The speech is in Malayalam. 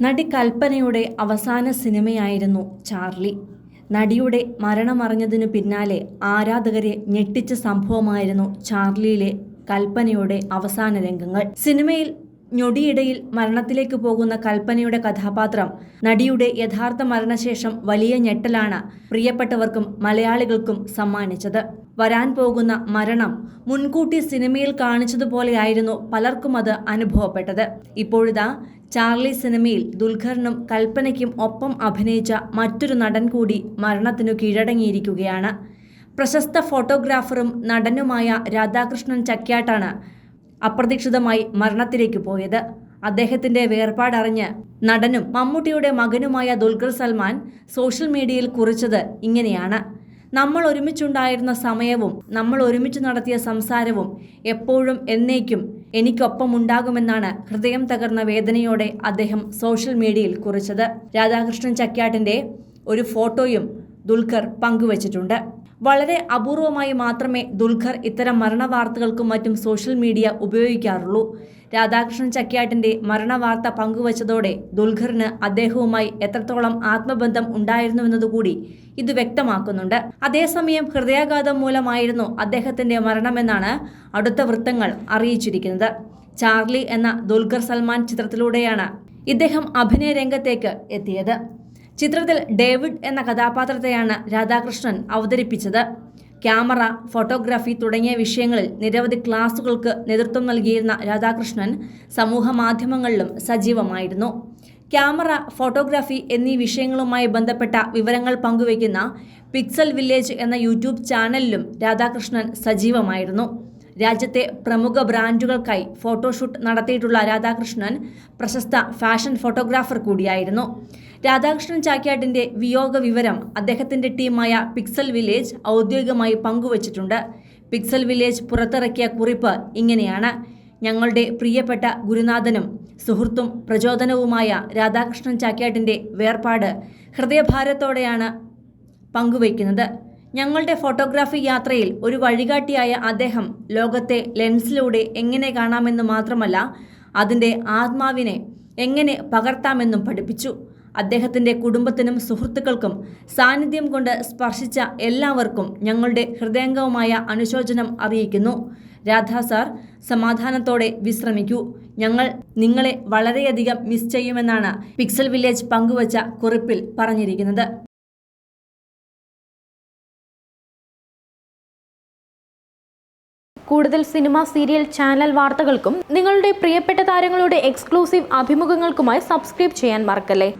നടി കൽപ്പനയുടെ അവസാന സിനിമയായിരുന്നു ചാർലി. നടിയുടെ മരണമറിഞ്ഞതിനു പിന്നാലെ ആരാധകരെ ഞെട്ടിച്ച സംഭവമായിരുന്നു ചാർലിയിലെ കൽപ്പനയുടെ അവസാന രംഗങ്ങൾ. സിനിമയിൽ ഞൊടിയിടയിൽ മരണത്തിലേക്ക് പോകുന്ന കൽപ്പനയുടെ കഥാപാത്രം നടിയുടെ യഥാർത്ഥ മരണശേഷം വലിയ ഞെട്ടലാണ് പ്രിയപ്പെട്ടവർക്കും മലയാളികൾക്കും സമ്മാനിച്ചത്. വരാൻ പോകുന്ന മരണം മുൻകൂട്ടി സിനിമയിൽ കാണിച്ചതുപോലെയായിരുന്നു പലർക്കും അത് അനുഭവപ്പെട്ടത്. ഇപ്പോഴിതാ ചാർലി സിനിമയിൽ ദുൽഖറിനും കൽപ്പനയ്ക്കും ഒപ്പം അഭിനയിച്ച മറ്റൊരു നടൻ കൂടി മരണത്തിനു കീഴടങ്ങിയിരിക്കുകയാണ്. പ്രശസ്ത ഫോട്ടോഗ്രാഫറും നടനുമായ രാധാകൃഷ്ണൻ ചക്യാട്ടാണ് അപ്രതീക്ഷിതമായി മരണത്തിലേക്ക് പോയത്. അദ്ദേഹത്തിന്റെ വേർപാടറിഞ്ഞ് നടനും മമ്മൂട്ടിയുടെ മകനുമായ ദുൽഖർ സൽമാൻ സോഷ്യൽ മീഡിയയിൽ കുറിച്ചത് ഇങ്ങനെയാണ്. നമ്മൾ ഒരുമിച്ചുണ്ടായിരുന്ന സമയവും നമ്മൾ ഒരുമിച്ച് നടത്തിയ സംസാരവും എപ്പോഴും എന്നേക്കും എനിക്കൊപ്പം ഉണ്ടാകുമെന്നാണ് ഹൃദയം തകർന്ന വേദനയോടെ അദ്ദേഹം സോഷ്യൽ മീഡിയയിൽ കുറിച്ചത്. രാധാകൃഷ്ണൻ ചക്യാട്ടിന്റെ ഒരു ഫോട്ടോയും ദുൽഖർ പങ്കുവച്ചിട്ടുണ്ട്. വളരെ അപൂർവമായി മാത്രമേ ദുൽഖർ ഇത്തരം മരണവാർത്തകൾക്കും മറ്റും സോഷ്യൽ മീഡിയ ഉപയോഗിക്കാറുള്ളൂ. രാധാകൃഷ്ണൻ ചക്യാട്ടിന്റെ മരണവാർത്ത പങ്കുവച്ചതോടെ ദുൽഖറിന് അദ്ദേഹവുമായി എത്രത്തോളം ആത്മബന്ധം ഉണ്ടായിരുന്നുവെന്നതുകൂടി ഇത് വ്യക്തമാക്കുന്നുണ്ട്. അതേസമയം ഹൃദയാഘാതം മൂലമായിരുന്നു അദ്ദേഹത്തിന്റെ മരണമെന്നാണ് അടുത്ത വൃത്തങ്ങൾ അറിയിച്ചിരിക്കുന്നത്. ചാർലി എന്ന ദുൽഖർ സൽമാൻ ചിത്രത്തിലൂടെയാണ് ഇദ്ദേഹം അഭിനയ രംഗത്തേക്ക് എത്തിയത്. ചിത്രത്തിൽ ഡേവിഡ് എന്ന കഥാപാത്രത്തെയാണ് രാധാകൃഷ്ണൻ അവതരിപ്പിച്ചത്. ക്യാമറ ഫോട്ടോഗ്രാഫി തുടങ്ങിയ വിഷയങ്ങളിൽ നിരവധി ക്ലാസുകൾക്ക് നേതൃത്വം നൽകിയിരുന്ന രാധാകൃഷ്ണൻ സമൂഹ മാധ്യമങ്ങളിലും സജീവമായിരുന്നു. ക്യാമറ ഫോട്ടോഗ്രാഫി എന്നീ വിഷയങ്ങളുമായി ബന്ധപ്പെട്ട വിവരങ്ങൾ പങ്കുവയ്ക്കുന്ന പിക്സൽ വില്ലേജ് എന്ന യൂട്യൂബ് ചാനലിലും രാധാകൃഷ്ണൻ സജീവമായിരുന്നു. രാജ്യത്തെ പ്രമുഖ ബ്രാൻഡുകൾക്കായി ഫോട്ടോഷൂട്ട് നടത്തിയിട്ടുള്ള രാധാകൃഷ്ണൻ പ്രശസ്ത ഫാഷൻ ഫോട്ടോഗ്രാഫർ കൂടിയായിരുന്നു. രാധാകൃഷ്ണൻ ചാക്യാട്ടിന്റെ വിയോഗ വിവരം അദ്ദേഹത്തിന്റെ ടീമായ പിക്സൽ വില്ലേജ് ഔദ്യോഗികമായി പങ്കുവച്ചിട്ടുണ്ട്. പിക്സൽ വില്ലേജ് പുറത്തിറക്കിയ കുറിപ്പ് ഇങ്ങനെയാണ്. ഞങ്ങളുടെ പ്രിയപ്പെട്ട ഗുരുനാഥനും സുഹൃത്തും പ്രചോദനവുമായ രാധാകൃഷ്ണൻ ചാക്യാട്ടിന്റെ വേർപാട് ഹൃദയഭാരത്തോടെയാണ് പങ്കുവയ്ക്കുന്നത്. ഞങ്ങളുടെ ഫോട്ടോഗ്രാഫി യാത്രയിൽ ഒരു വഴികാട്ടിയായ അദ്ദേഹം ലോകത്തെ ലെൻസിലൂടെ എങ്ങനെ കാണാമെന്ന് മാത്രമല്ല അതിന്റെ ആത്മാവിനെ എങ്ങനെ പകർത്താമെന്നും പഠിപ്പിച്ചു. അദ്ദേഹത്തിന്റെ കുടുംബത്തിനും സുഹൃത്തുക്കൾക്കും സാന്നിധ്യം കൊണ്ട് സ്പർശിച്ച എല്ലാവർക്കും ഞങ്ങളുടെ ഹൃദയംഗവുമായ അനുശോചനം അറിയിക്കുന്നു. രാധാ സാർ സമാധാനത്തോടെ വിശ്രമിക്കൂ. ഞങ്ങൾ നിങ്ങളെ വളരെയധികം മിസ് ചെയ്യുമെന്നാണ് പിക്സൽ വില്ലേജ് പങ്കുവച്ച കുറിപ്പിൽ പറഞ്ഞിരിക്കുന്നത്. കൂടുതൽ സിനിമ സീരിയൽ ചാനൽ വാർത്തകൾക്കും നിങ്ങളുടെ പ്രിയപ്പെട്ട താരങ്ങളുടെ എക്സ്ക്ലൂസീവ് അഭിമുഖങ്ങൾക്കുമായി സബ്സ്ക്രൈബ് ചെയ്യാൻ മറക്കല്ലേ?